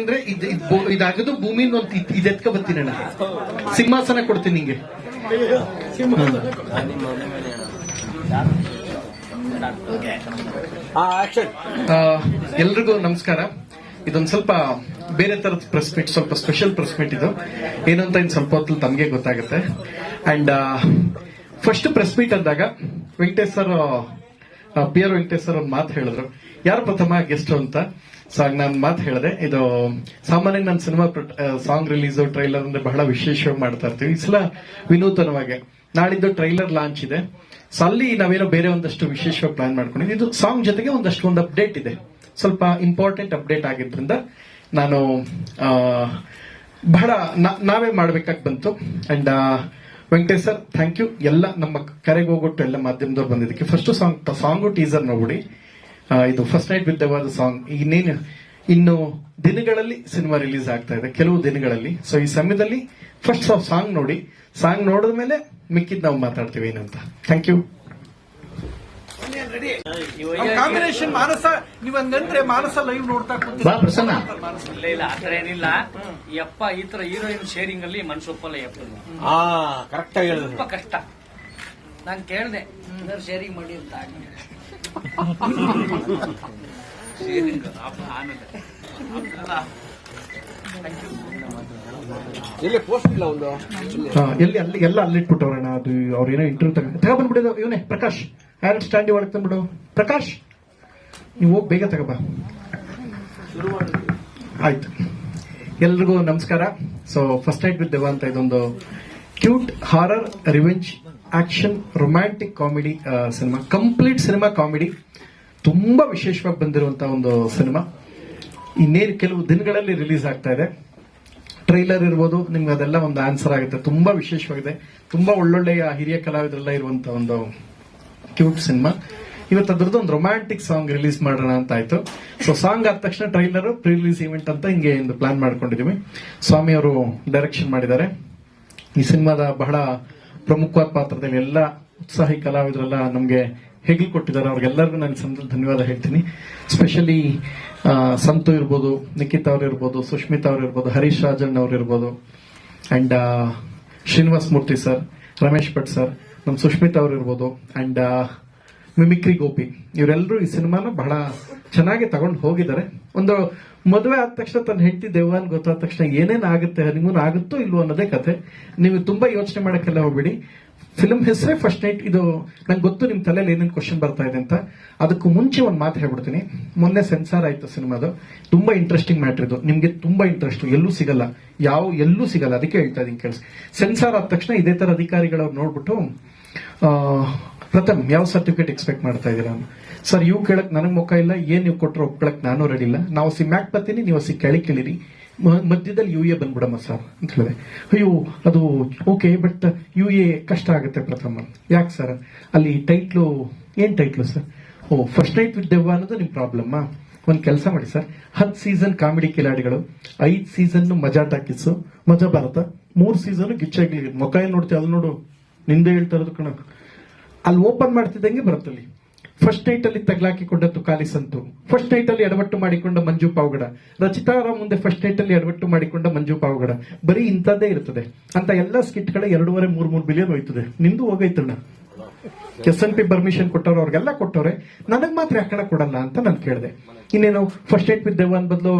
ಅಂದ್ರೆ ಇದಾಗದು ಭೂಮಿ ಒಂದು ಇದೆತ್ಕ ಬರ್ತೀನಿ ಅಣ್ಣ. ಸಿಂಹಾಸನ ಕೊಡ್ತೀನಿ ನಿಂಗೆ. ಎಲ್ರಿಗೂ ನಮಸ್ಕಾರ. ಇದೊಂದು ಸ್ವಲ್ಪ ಬೇರೆ ತರದ ಪ್ರೆಸ್ ಮೀಟ್ ಸ್ವಲ್ಪ ಸ್ಪೆಷಲ್ ಪ್ರೆಸ್ ಮೀಟ್ ಇದು. ಏನು ಅಂತ ಇನ್ ಸ್ವಲ್ಪ ಹೊತ್ತಲ್ಲಿ ತಮಗೆ ಗೊತ್ತಾಗುತ್ತೆ. ಅಂಡ್ ಫಸ್ಟ್ ಪ್ರೆಸ್ ಮೀಟ್ ಅಂದಾಗ Venkatesh sir P R Venkatesh ಒಂದು ಮಾತು ಹೇಳಿದ್ರು. ಯಾರು ಪ್ರಥಮ ಗೆಸ್ಟ್ ಅಂತ? ಸೊ ನಾನು ಮಾತು ಹೇಳಿದೆ. ಇದು ಸಾಮಾನ್ಯ ನನ್ನ ಸಿನಿಮಾ ಸಾಂಗ್ ರಿಲೀಸ್ ಟ್ರೈಲರ್ ಅಂದ್ರೆ ಬಹಳ ವಿಶೇಷವಾಗಿ ಮಾಡ್ತಾ ಇರ್ತೀವಿ. ಈ ಸಲ ವಿನೂತನವಾಗಿ. ನಾಳಿದ್ದು ಟ್ರೈಲರ್ ಲಾಂಚ್ ಇದೆ. ಸೊ ಅಲ್ಲಿ ನಾವೇನೋ ಬೇರೆ ಒಂದಷ್ಟು ವಿಶೇಷವಾಗಿ ಪ್ಲಾನ್ ಮಾಡ್ಕೊಂಡಿದ್ವಿ. ಇದು ಸಾಂಗ್ ಜೊತೆಗೆ ಒಂದಷ್ಟು ಒಂದು ಅಪ್ಡೇಟ್ ಇದೆ. ಸ್ವಲ್ಪ ಇಂಪಾರ್ಟೆಂಟ್ ಅಪ್ಡೇಟ್ ಆಗಿದ್ರಿಂದ ನಾನು ಬಹಳ ನಾವೇ ಮಾಡ್ಬೇಕಾಗಿ ಬಂತು. And Venkatesh sir thank you ಎಲ್ಲ ನಮ್ಮ ಕರೆಗೆ ಹೋಗೊಟ್ಟು ಎಲ್ಲ ಮಾಧ್ಯಮದವ್ರು ಬಂದಿದ್ದಕ್ಕೆ. ಫಸ್ಟ್ ಸಾಂಗ್ ಸಾಂಗು ಟೀಸರ್ ನೋಡಿ ಇದು ಫಸ್ಟ್ ನೈಟ್ ವಿತ್ ದೇವಾದ ಸಾಂಗ್ ಇನ್ನೇನು ಇನ್ನು ದಿನಗಳಲ್ಲಿ ಸಿನಿಮಾ ರಿಲೀಸ್ ಆಗ್ತಾ ಇದೆ, ಕೆಲವು ದಿನಗಳಲ್ಲಿ. ಸೊ ಈ ಸಮಯದಲ್ಲಿ ಫಸ್ಟ್ ಸಾಂಗ್ ನೋಡಿ. ಸಾಂಗ್ ನೋಡಿದ ಮೇಲೆ ಮಿಕ್ಕಿದ್ ನಾವು ಮಾತಾಡ್ತೀವಿ ಏನಂತ. ಥ್ಯಾಂಕ್ ಯು ಕಾಂಬಿನೇಷನ್ ಮಾನಸ ನೀವಂದ್ರೆ ಮಾನಸ ಲೈವ್ ನೋಡ್ತಾ ಪ್ರಸನ್ನ. ಇಲ್ಲ ಇಲ್ಲ ಆತರ ಏನಿಲ್ಲ. ಯಪ್ಪ ಈ ತರ ಹೀರೋಯಿನ್ ಶೇರಿಂಗ್ ಅಲ್ಲಿ ಮನ್ಸೊಪ್ಪಲ್ಲ ಯಪ್ಪ ಆ ಕರೆಕ್ಟ್ ಆಗಿ ಹೇಳಿದ್ರು. ತುಂಬಾ ಕಷ್ಟ. ನಾನ್ ಕೇಳ್ದೆ ಶೇರಿಂಗ್ ಮಾಡಿ ಅಂತ ಶೇರಿಂಗ್ ಆಮೇಲೆ. ಅಲ್ಲ. ಪೋಸ್ಟ್ ಇಲ್ಲ ಒಂದು? ಎಲ್ಲಿ, ಅಲ್ಲಿ ಎಲ್ಲ ಅಲ್ಲಿಟ್ಬಿಟ್ಟವ್ರಣ್ಣ ಅದು ಅವ್ರೇನೋ ಇಂಟರ್ವ್ಯೂ ತಗ ತಗೊಬಂದ್ಬಿಡಿದ ಇವನೇ, ಪ್ರಕಾಶ್. ಆರ್ ಸ್ಟ್ಯಾಂಡಿ ಒಳಗೆ ತಂದ್ಬಿಡು. ಪ್ರಕಾಶ್, ನೀವು ಹೋಗಿ ಬೇಗ ತಗೋಬಾ ಆಯ್ತು. ಎಲ್ರಿಗೂ ನಮಸ್ಕಾರ. ಸೊ ಫಸ್ಟ್ ನೈಟ್ ವಿತ್ ದೇವ ಅಂತ ಇದೊಂದು cute horror revenge action romantic comedy cinema complete cinema comedy ತುಂಬಾ ವಿಶೇಷವಾಗಿ ಬಂದಿರುವಂತಹ ಒಂದು ಸಿನಿಮಾ ಇನ್ನೇನು ಕೆಲವು ದಿನಗಳಲ್ಲಿ ರಿಲೀಸ್ ಆಗ್ತಾ ಇದೆ. ಟ್ರೈಲರ್ ಇರ್ಬೋದು, ನಿಮ್ಗೆ ಅದೆಲ್ಲ ಒಂದು ಆನ್ಸರ್ ಆಗುತ್ತೆ. ತುಂಬಾ ವಿಶೇಷವಾಗಿದೆ. ತುಂಬಾ ಒಳ್ಳೊಳ್ಳೆಯ ಹಿರಿಯ ಕಲಾವಿದರೆಲ್ಲ ಇರುವಂತ ಒಂದು ಕ್ಯೂಟ್ ಸಿನಿಮಾ. ಇವತ್ತು ಅದ್ರದ್ದು ಒಂದು ರೊಮ್ಯಾಂಟಿಕ್ ಸಾಂಗ್ ರಿಲೀಸ್ ಮಾಡೋಣ ಅಂತ ಆಯ್ತು. ಸೊ ಸಾಂಗ್ ಆದ ತಕ್ಷಣ ಟ್ರೈಲರ್ ಪ್ರೀ ರಿಲೀಸ್ ಇವೆಂಟ್ ಅಂತ ಹಿಂಗೆ ಒಂದು ಪ್ಲಾನ್ ಮಾಡ್ಕೊಂಡಿದೀವಿ. ಸ್ವಾಮಿ ಅವರು ಡೈರೆಕ್ಷನ್ ಮಾಡಿದ್ದಾರೆ. ಈ ಸಿನಿಮಾದ ಬಹಳ ಪ್ರಮುಖವಾದ ಪಾತ್ರದಲ್ಲಿ ಎಲ್ಲ ಉತ್ಸಾಹಿ ಕಲಾವಿದರೆಲ್ಲ ನಮಗೆ ಹೆಗಲು ಕೊಟ್ಟಿದ್ದಾರೆ. ಅವ್ರಿಗೆಲ್ಲರಿಗೂ ನಾನು ಈ ಧನ್ಯವಾದ ಹೇಳ್ತೀನಿ. ಸ್ಪೆಷಲಿ ಸಂತು ಇರ್ಬೋದು ನಿಖಿತ್ ಅವ್ರು ಇರ್ಬೋದು ಸುಷ್ಮಿತಾ ಅವ್ರು ಇರ್ಬೋದು, ಹರೀಶ್ ರಾಜನ್ ಅವ್ರು ಇರ್ಬೋದು. And Srinivas Murthy sir, Ramesh Bhat sir ನಮ್ಮ ಸುಷ್ಮಿತ್ ಅವ್ರು ಇರ್ಬೋದು. ಅಂಡ್ ಮಿಮಿಕ್ರಿ ಗೋಪಿ ಇವರೆಲ್ಲರೂ ಈ ಸಿನಿಮಾನ ಬಹಳ ಚೆನ್ನಾಗಿ ತಗೊಂಡು ಹೋಗಿದ್ದಾರೆ. ಒಂದು ಮದುವೆ ಆದ ತಕ್ಷಣ ತನ್ನ ಹೆಂಡತಿ ದೇವಾನ್ ಗೊತ್ತಾದ ತಕ್ಷಣ ಏನೇನು ಆಗುತ್ತೆ ಹನಿಮೂನ್ ಆಗುತ್ತೋ ಇಲ್ವೋ ಅನ್ನೋದೇ ಕತೆ ನೀವು ತುಂಬಾ ಯೋಚನೆ ಮಾಡಕ್ಕೆಲ್ಲ ಹೋಗ್ಬೇಡಿ. ಫಿಲ್ಮ್ ಹೆಸರೇ ಫಸ್ಟ್ ನೈಟ್ ಇದು ನಂಗೆ ಗೊತ್ತು ನಿಮ್ಮ ತಲೆಯಲ್ಲಿ ಏನೇನು ಕ್ವಶನ್ ಬರ್ತಾ ಇದೆ ಅಂತ. ಅದಕ್ಕೂ ಮುಂಚೆ ಒಂದು ಮಾತು ಹೇಳ್ಬಿಡ್ತೀನಿ. ಮೊನ್ನೆ ಸೆನ್ಸಾರ್ ಆಯಿತು ಸಿನಿಮಾದು. ತುಂಬಾ ಇಂಟ್ರೆಸ್ಟಿಂಗ್ ಮ್ಯಾಟ್ರ್ ಇದು. ನಿಮಗೆ ತುಂಬಾ ಇಂಟ್ರೆಸ್ಟ್ ಎಲ್ಲೂ ಸಿಗಲ್ಲ. ಯಾವ, ಎಲ್ಲೂ ಸಿಗಲ್ಲ. ಅದಕ್ಕೆ ಹೇಳ್ತಾ ಇದೀನಿ ಕೆಲಸ ಸೆನ್ಸಾರ್ ಆದ ತಕ್ಷಣ ಇದೇ ತರ ಅಧಿಕಾರಿಗಳವ್ರು ನೋಡ್ಬಿಟ್ಟು ಪ್ರಥಮ್ ಯಾವ ಸರ್ಟಿಫಿಕೇಟ್ ಎಕ್ಸ್ಪೆಕ್ಟ್ ಮಾಡ್ತಾ ಇದ್ದೀರಾ ಸರ್ ಇವು ಕೇಳಕ್ ನನಗೆ ಮುಖ ಇಲ್ಲ. ಏನು ನೀವು ಕೊಟ್ಟರು ಒಪ್ಕೊಳಕ್ ನಾನು ರೆಡಿ ಇಲ್ಲ. ನಾವು ಸಿಮ್ಯಾಕ್ ಬರ್ತೀನಿ. ನೀವು ಸಿ ಕೆಳಗೆ ಕೇಳಿರಿ. ಮಧ್ಯದಲ್ಲಿ ಯು ಎ ಬಂದ್ಬಿಡಮ್ಮ ಸರ್ ಅಂತ ಹೇಳಿದೆ. ಅಯ್ಯೋ, ಅದು ಓಕೆ ಬಟ್ ಯು ಎ ಕಷ್ಟ ಆಗುತ್ತೆ ಪ್ರಥಮ. ಯಾಕೆ ಸರ್? ಅಲ್ಲಿ ಟೈಟ್ಲು, ಏನು title sir? O first night with ದೆವ್ವ ಅನ್ನೋದು ನಿಮ್ ಪ್ರಾಬ್ಲಮ್ ಒಂದು ಕೆಲಸ ಮಾಡಿ ಸರ್. ಹತ್ತು ಸೀಸನ್ ಕಾಮಿಡಿ ಕಿಲಾಡಿಗಳು, ಐದು ಸೀಸನ್ ಮಜಾ ಟಾಕಿಸು ಮಜಾ ಭಾರತ. ಮೂರು ಸೀಸನ್ ಗಿಚ್ಚಾಗಿ ಮುಖ ಏನು ನೋಡ್ತೀವಿ ಅದು ನೋಡು. ನಿಂದೆ ಹೇಳ್ತಾ ಕಣ. ಅಲ್ಲಿ ಓಪನ್ ಮಾಡ್ತಿದ್ದಂಗೆ ಬರುತ್ತಲ್ಲಿ. ಫಸ್ಟ್ ನೈಟ್ ಅಲ್ಲಿ ತಗ್ಲಾಕಿಕೊಂಡ ತುಕಾಲಿ ಸಂತು. ಫಸ್ಟ್ ನೈಟ್ ಅಲ್ಲಿ ಎಡವಟ್ಟು ಮಾಡಿಕೊಂಡ ಮಂಜು ಪಾವುಗಡ. ರಚಿತಾ ಅವರ ಮುಂದೆ ಫಸ್ಟ್ ನೈಟ್ ಅಲ್ಲಿ ಎಡವಟ್ಟು ಮಾಡಿಕೊಂಡ ಮಂಜು ಪಾವುಗಡ. ಬರೀ ಇಂಥದ್ದೇ ಇರ್ತದೆ. ಅಂತ ಎಲ್ಲ ಸ್ಕಿಟ್ಗಳ ಎರಡೂವರೆ, ಮೂರ್ ಮೂರ್ ಬಿಲಿಯನ್ ಹೋಯ್ತದೆ. ನಿಂದು ಹೋಗೈತಣ್ಣ. ಎಸ್ ಎನ್ ಪಿ ಪರ್ಮಿಷನ್ ಕೊಟ್ಟವ್ರು, ಅವ್ರಿಗೆಲ್ಲ ಕೊಟ್ಟವ್ರೆ. ನನಗ್ ಮಾತ್ರ ಯಾಕಣ ಕೊಡಲ್ಲ ಅಂತ ನಾನು ಕೇಳಿದೆ. ಇನ್ನೇನು ಫಸ್ಟ್ ನೈಟ್ ವಿತ್ ದೆವ್ವ ಬದಲು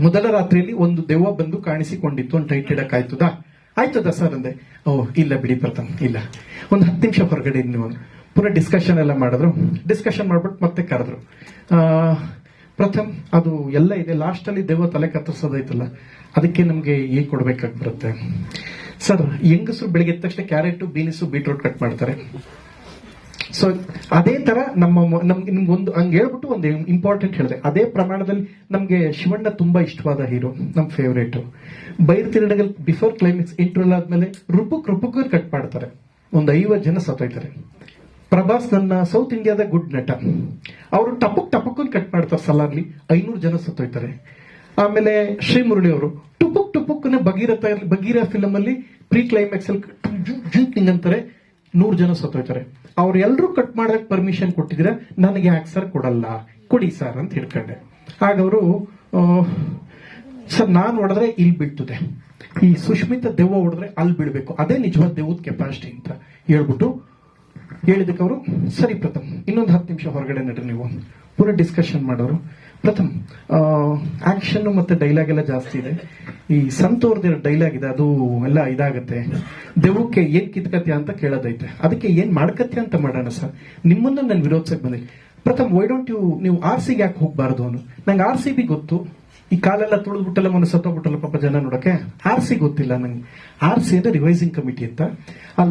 ಮೊದಲ ರಾತ್ರಿಯಲ್ಲಿ ಒಂದು ದೆವ್ವ ಬಂದು ಕಾಣಿಸಿಕೊಂಡಿತ್ತು ಅಂತ ಟೈಟ್ ಇಡಕ್ ಆಯ್ತದ ಆಯ್ತದ ಸರ್ ಅಂದೆ. ಓ, ಇಲ್ಲ ಬಿಡಿ ಪ್ರಥಮ್, ಇಲ್ಲ. ಒಂದು ಹತ್ತು ನಿಮಿಷ ಹೊರಗಡೆ ನೀವು. ಪುನಃ ಡಿಸ್ಕಷನ್ ಎಲ್ಲ ಮಾಡಿದ್ರು. ಡಿಸ್ಕಷನ್ ಮಾಡ್ಬಿಟ್ಟು ಮತ್ತೆ ಕರೆದ್ರು. ಪ್ರಥಮ್ ಅದು ಎಲ್ಲ ಇದೆ. ಲಾಸ್ಟಲ್ಲಿ ದೇವ ತಲೆ ಕತ್ತರಿಸೋದೈತಲ್ಲ, ಅದಕ್ಕೆ ನಮಗೆ ಏನ್ ಕೊಡ್ಬೇಕಾಗಿ ಬರುತ್ತೆ. ಸರ್ ಹೆಂಗಸರು ಬೆಳಿಗ್ಗೆ ಎದ್ದ ತಕ್ಷಣ ಕ್ಯಾರೆಟ್ ಬೀನಿಸು ಬೀಟ್ರೂಟ್ ಕಟ್ ಮಾಡ್ತಾರೆ. ಸೊ ಅದೇ ತರ ನಮ್ಮ ನಮ್ಗೆ ನಿಮ್ಗೊಂದು ಹಂಗೆ ಹೇಳ್ಬಿಟ್ಟು ಒಂದು ಇಂಪಾರ್ಟೆಂಟ್ ಹೇಳಿದೆ. ಅದೇ ಪ್ರಮಾಣದಲ್ಲಿ ನಮ್ಗೆ ಶಿವಣ್ಣ ತುಂಬಾ ಇಷ್ಟವಾದ ಹೀರೋ ನಮ್ ಫೇವ್ರೇಟ್ ಬೈರ್ ತಿರುಗಲ್ ಬಿಫೋರ್ ಕ್ಲೈಮ್ಯಾಕ್ಸ್ ಇಂಟರ್ವಲ್ ಆದ್ಮೇಲೆ ರುಪುಕ್ ರುಪುಕ್ ಕಟ್ ಮಾಡ್ತಾರೆ. ಒಂದು ಐವತ್ತು ಜನ ಸತ್ತೋಯ್ತಾರೆ. ಪ್ರಭಾಸ್ ನನ್ನ ಸೌತ್ ಇಂಡಿಯಾದ ಗುಡ್ ನಟ. ಅವರು ಟಪಕ್ ಟಪಕ್ ಕಟ್ ಮಾಡ್ತಾರೆ ಸಲಾರ್ಲಿ ಐನೂರು ಜನ ಸತ್ತೋಯ್ತಾರೆ. ಆಮೇಲೆ ಶ್ರೀ ಮುರಳಿ ಅವರು ಟುಪುಕ್ ಟುಪುಕ್ನ ಭಗೀರಥ ಭಗೀರ ಫಿಲಮ್ ಅಲ್ಲಿ ಪ್ರೀ ಕ್ಲೈಮ್ಯಾಕ್ಸ್ ಅಲ್ಲಿ ಅಂತಾರೆ, ನೂರು ಜನ ಸತ್ತೋಯ್ತಾರೆ. ಅವ್ರೆಲ್ರೂ ಕಟ್ ಮಾಡಕ್ ಪರ್ಮಿಷನ್ ಕೊಟ್ಟಿದ್ರೆ ನನಗೆ ಯಾಕೆ ಸರ್ ಕೊಡಲ್ಲ. ಕೊಡಿ ಸರ್ ಅಂತ ಹೇಳ್ಕೊಂಡೆ. ಆಗ ಅವರು ಸರ್, ನಾನು ಹೊಡೆದ್ರೆ ಇಲ್ಲಿ ಬೀಳ್ತದೆ ಈ ಸುಷ್ಮಿತಾ ದೆವ್ವ ಹೊಡೆದ್ರೆ ಅಲ್ಲಿ ಬಿಡಬೇಕು. ಅದೇ ನಿಜವಾದ ದೆವ್ವದ ಕೆಪಾಸಿಟಿ ಅಂತ ಹೇಳ್ಬಿಟ್ಟು ಹೇಳಿದಕ್ಕೆ ಅವರು ಸರಿ ಪ್ರಥಮ್, ಇನ್ನೊಂದು ಹತ್ತು ನಿಮಿಷ ಹೊರಗಡೆ ನಡ್ರಿ ನೀವು. ಪೂರ ಡಿಸ್ಕಷನ್ ಮಾಡೋರು. ಪ್ರಥಮ್ ಆಕ್ಷನ್ ಮತ್ತೆ ಡೈಲಾಗ್ ಎಲ್ಲ ಜಾಸ್ತಿ ಇದೆ. ಈ ಸಂತೋರ್ದಿರೋ ಡೈಲಾಗ್ ಇದೆ, ಅದು ಎಲ್ಲ ಇದಾಗತ್ತೆ. ದೆವ್ವಕ್ಕೆ ಏನ್ ಕಿತ್ಕತ್ಯ ಅಂತ ಕೇಳೋದೈತೆ. ಅದಕ್ಕೆ ಏನ್ ಮಾಡ್ಕತ್ಯ ಅಂತ ಮಾಡೋಣ ಸರ್. ನಿಮ್ಮನ್ನ ನಾನು ವಿರೋಧಿಸಕ್ ಬಂದೆ. ಪ್ರಥಮ್ ವೈ ಡೋಂಟ್ ಯು ನೀವು ಆರ್ ಸಿಗೆ ಯಾಕೆ ಹೋಗ್ಬಾರ್ದು ಅವನು? ನಂಗೆ ಆರ್ ಸಿ ಬಿ ಗೊತ್ತು. ಈ ಕಾಲೆಲ್ಲ ತುಳಿದ್ಬಿಟ್ಟಲ್ಲ ಮೊನ್ನೆ ಸತ್ತೋಗ್ಬಿಟ್ಟಲ್ಲ ಪಾಪ ಜನ ನೋಡಕ್ಕೆ ಆರ್ ಸಿ ಗೊತ್ತಿಲ್ಲ ನಂಗೆ. ಆರ್ ಸಿ ಅಂದ್ರೆ ರಿವೈಸಿಂಗ್ ಕಮಿಟಿ ಅಂತ. ಅಲ್ಲಿ